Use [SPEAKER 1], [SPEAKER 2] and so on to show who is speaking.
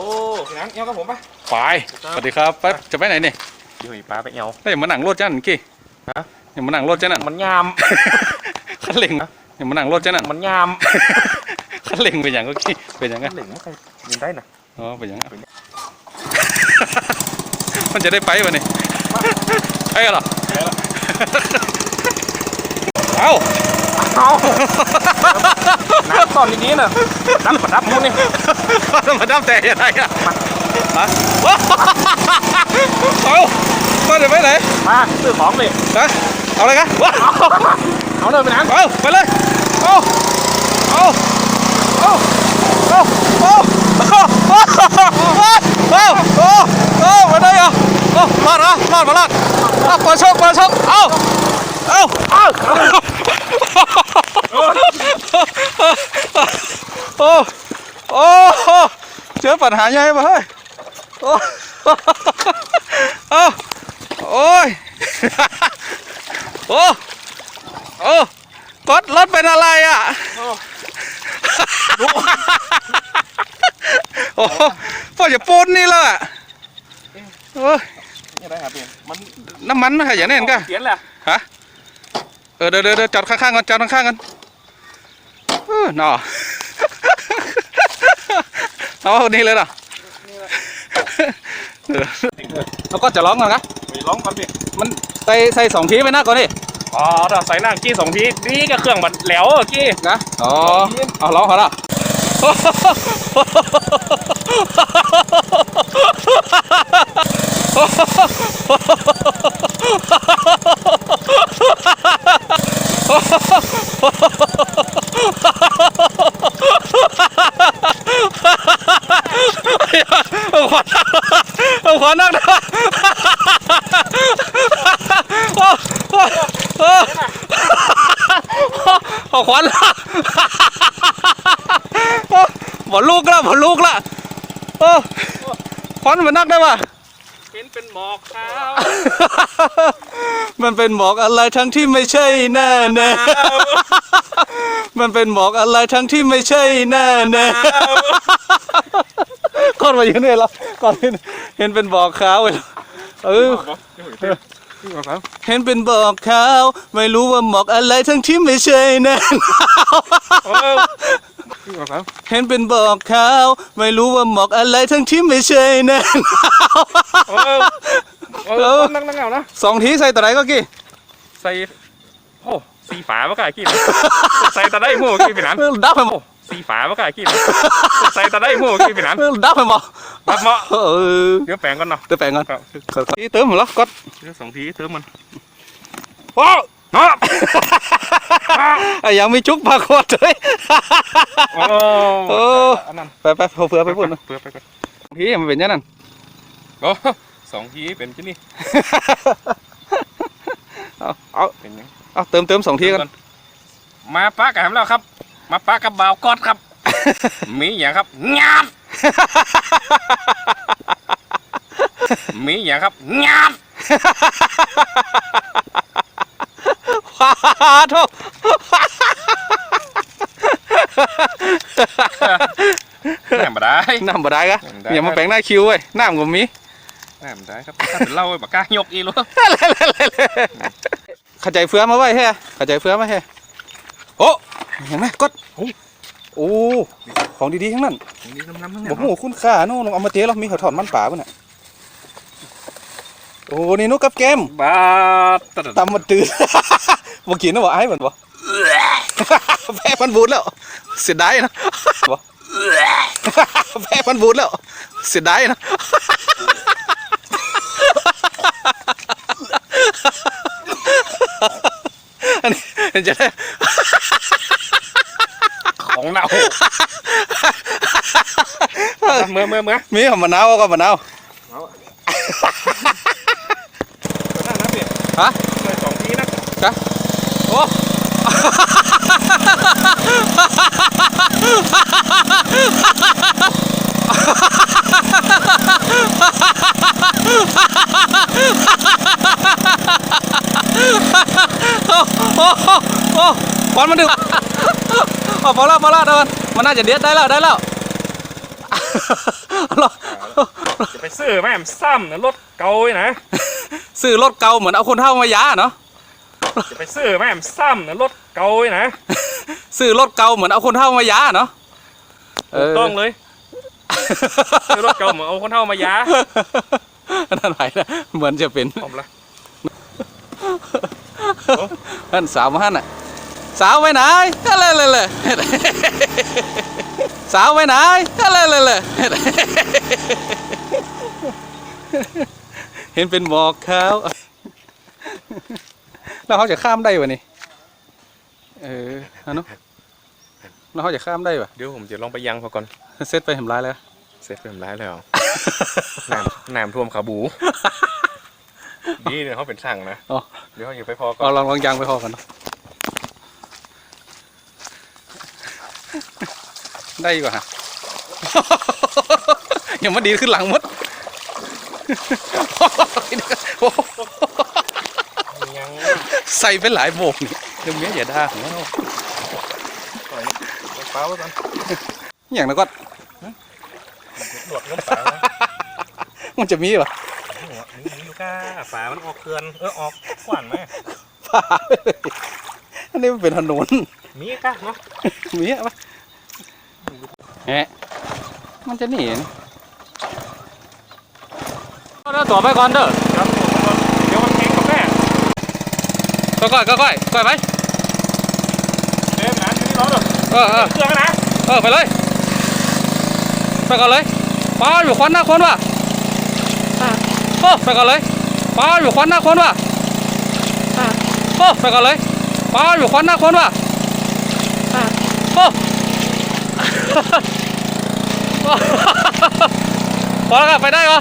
[SPEAKER 1] อ้พี่นันเอี้ยวกับผมปะ
[SPEAKER 2] ไปสวัสดีครับไปจะไปไหนเนี่ย
[SPEAKER 1] เดี๋ยวอีปลาไปเอี้ยว
[SPEAKER 2] เฮ้ยมานั่งรถจ้านั่นกี่
[SPEAKER 1] ฮะ
[SPEAKER 2] อย่ามานั่งรถจ้านั่น
[SPEAKER 1] มันยาม
[SPEAKER 2] คันเร่งอย่ามานั่งรถจ้านั่น
[SPEAKER 1] มันยาม
[SPEAKER 2] คันเร่งเป็นอย่างก็กี่เป็นอย่างไง
[SPEAKER 1] เหล่งไม่เคยยินได้นะ
[SPEAKER 2] อ๋อเป็นอย่างนั้นมันจะได้ไปวะนี่ไปกันเหรอเอ้า
[SPEAKER 1] เอาน้ำตอนนี้นะดับมาดับมูนี่
[SPEAKER 2] มาดับแต่ยังไงอะฮะเอ้ามาเดี๋ยวไปไหน
[SPEAKER 1] มาซื้อของเลย
[SPEAKER 2] ฮะเอาอะไรกัน
[SPEAKER 1] เอาเลยพี่นัน
[SPEAKER 2] เอาไปเลยเอาเอาเอาเอาเอาเอาเอาเอาเอามาได้เหรอเอารอดเหรอรอดมารอดเอาเปิดช่องเปิดช่องเอาเอาเอาโอ้โอ้เจอ ปัญหาใหญ่มาเฮ้ยโอ้เอาโอ้ยโอ้โอ้กดรถเป็นอะไรอะโอ้พ่อจะปูนนี่เลยอะโอ้ย
[SPEAKER 1] นี่ได้ครับพี่มัน
[SPEAKER 2] น้ำมันนะอย่างนี้เห็นกะ
[SPEAKER 1] เขียนแหละ
[SPEAKER 2] ฮะเออเดี๋ยวเดี๋ยวเดี๋ยวจอดข้างๆกันจอดข้างๆกันเออหนอ เอานี่เลยเหรอเออแล้วก็จะร้องก่อนนะ
[SPEAKER 1] ไปร้องก่อนพี่
[SPEAKER 2] มันใส่ใส่สองทีไปนะก่อนนี่
[SPEAKER 1] อ๋อถ้าใส่หน้ากี้สองทีนี่ก็เครื่องบัดแหลวอะกี้
[SPEAKER 2] นะอ๋อเอาร้องเขาละ เอาขวานเอาขวานนั่งนะเอาขวานละบ่ลูกละบ่ลูกละโอ้ขวานมันนักได้ปะ
[SPEAKER 1] เห็นเป็นหมอกขาว
[SPEAKER 2] มันเป็นหมอกอะไรทั้งที่ไม่ใช่แน่แน่มันเป็นหมอกอะไรทั้งที่ไม่ใช่แน่แน่ อนมาอยู่นี่แล้วก่อนเห็นเป็นบอกขาวเลยเออเห็นเป็นบอกขาวไม่รู้ว่าหมอกอะไรทั้งที่ไม่ใช่แน่เห็นเป็นบอกขาวไม่รู้ว่าหมอกอะไรทั้งที่ไม่ใช่แน่
[SPEAKER 1] เออเออนั่งนั่งเอานะ
[SPEAKER 2] สองทีใส่ตัวไหนก็กี่
[SPEAKER 1] ใส่โอ้สีฝาเมื่อกี้กี้ใส่ตะได้หมู่กี้พี่นัน
[SPEAKER 2] ดับไปหมด
[SPEAKER 1] สีฝาเมื่อกี้กี้ใส่ตะได้หมู่กี้พี่นัน
[SPEAKER 2] ดับไปหมด
[SPEAKER 1] รับเหมาะ
[SPEAKER 2] เออ
[SPEAKER 1] เดี๋ยวแปลงก่อนเนาะ
[SPEAKER 2] เดี๋ยวแปลงก่อน
[SPEAKER 1] ครับ
[SPEAKER 2] ที่เติมหมดแล้วก็
[SPEAKER 1] เดี๋ยวสองทีเติมมันโอ้เนาะ
[SPEAKER 2] ไอ้ยังไม่จุกปากโคตรเลย
[SPEAKER 1] โอ้
[SPEAKER 2] โอ้
[SPEAKER 1] อันนั้น
[SPEAKER 2] ไปไปเผื่อไปพูดนะ
[SPEAKER 1] เพื่อไปก่อน
[SPEAKER 2] ทีมันเป็นอยังนั้น
[SPEAKER 1] โอ้สองทีเป็นที่นี่
[SPEAKER 2] เอาเอา
[SPEAKER 1] เป็นยัง
[SPEAKER 2] เอาเติมเติมสองทีกัน
[SPEAKER 1] มาปะกันแล้วครับ มาปะกับบ่าวกอดครับ มีอย่างครับงาบมีอย่างครับงาบ
[SPEAKER 2] ว้าโทษ
[SPEAKER 1] แหนมาได้
[SPEAKER 2] น้ำบ่ได้กะ
[SPEAKER 1] ได้
[SPEAKER 2] อย่ามาแปลงหน้าคิวเว้ยน้ำก็มี
[SPEAKER 1] แหนมาได้ครับถ้าเป็นเหล่าไอ้ปากกายกอีหรู้
[SPEAKER 2] เข้าใจเฟือมาไว้แฮ่เข้าใจเฟือมาแฮ่โอ้ เห็นไหมกดโอ้ของดีๆทั้งนั้น
[SPEAKER 1] นี่น้ำน้ำทั้ง
[SPEAKER 2] บอกโอ้คุณค่าโน่นเอามาเจ๊แล้วมีเขาถอนมันป่าป่ะเนี่ยโอ้นี่นุกกับแกม
[SPEAKER 1] บาด
[SPEAKER 2] ตำมันตื่นบอกกินนะบอกไอ้เหมือนบ่แพ้มันบูดแล้วเสียดายนะบ่แพ้มันบูดแล้วเสียดายนะอันนี้จะได้
[SPEAKER 1] ของ เน่าเมื่อเมื่อเมื่อ
[SPEAKER 2] มีของมะนาวก็มะนาว
[SPEAKER 1] นั่นนะพี่
[SPEAKER 2] ฮะ
[SPEAKER 1] ใส่สองทีนะ
[SPEAKER 2] จ้ะโอ้โอ้โหโอ้ควันมันดึงโอ้ พอแล้วพอแล้วเดินมันน่าจะเด็ดได้แล้วได้แล้วรถ
[SPEAKER 1] จะไปซื้อแม่มซ้ำนะรถเก่าไว้นะ
[SPEAKER 2] ซื้อรถเก่าเหมือนเอาคนเท่ามายาเนาะ
[SPEAKER 1] จะไปซื้อแม่มซ้ำนะรถเก่าไว้นะ
[SPEAKER 2] ซื้อรถเก่าเหมือนเอาคนเท่ามายาเนาะ
[SPEAKER 1] ถูกต้องเลยซื้อรถเก่าเหมือนเอาคนเท่ามายา
[SPEAKER 2] นั่นไหนนะเหมือนจะเป็น
[SPEAKER 1] พร้อมละ
[SPEAKER 2] นั่นสาวมาหั่นน่ะ สาวไปไหนอะไรเลยเลยสาวไปไหนอะไรเลยเลยเห็นเป็นหมอกขาวแล้วเขาจะข้ามได้วะนี่เออเอาเนุแล้วเขาจะข้ามได้ปะ
[SPEAKER 1] เดี๋ยวผมจะลองไปยังเขาก่อน
[SPEAKER 2] เซตไปทำร้ายแล้ว
[SPEAKER 1] เสร็จเรียบร้อยแล้วน้ำน้ำท่วมขาบูดีเนี่ยเขาเป็นช่างนะ
[SPEAKER 2] อ๋อ
[SPEAKER 1] เดี๋ยวเขาอยู่ไปพอก่อ
[SPEAKER 2] เอา
[SPEAKER 1] น
[SPEAKER 2] ลองลองยางไปพอกันเนอะ ได้อยู่ฮะยังมาดีขึ้นหลังหมด
[SPEAKER 1] ยัง
[SPEAKER 2] ใส่เป็นหลายโบกนี่เดี๋ยวเมียอย่าด่าของเรา
[SPEAKER 1] ปล่อยไปเป้าไว้ก่อน
[SPEAKER 2] อย่างนั้นก็
[SPEAKER 1] หลวดน้ำปลา
[SPEAKER 2] มันจะมีป่ะ
[SPEAKER 1] มีมีอยู่ก้าฝามันออกเคือนเออออกขวานไหม
[SPEAKER 2] ป่าอั นนี้มันเป็นถนน
[SPEAKER 1] มีก้าเนาะ
[SPEAKER 2] มีอะปะแหะมันจะหนีนะเอาตัวไปก่อนเด้อ
[SPEAKER 1] ครับผมเดี๋ยวมันแข็งกับแม่
[SPEAKER 2] ก็ก่อยก็ก่อยก่อยไป
[SPEAKER 1] เดี๋ยวนะอยู่นี่ร้อนเหรอ
[SPEAKER 2] เออเออ
[SPEAKER 1] เครื่องนะ
[SPEAKER 2] เออไปเลยไปก่อนเลยป้าอยู่ควันหน้าคนว่ะโอ้ไปก่อนเลยป้าอยู่ควันหน้าคนว่ะโอ้ไปก่อนเลย ป้าอยู่ควันหน้าคนว่ะโอ้พอแล้วครับไปได้เหรอ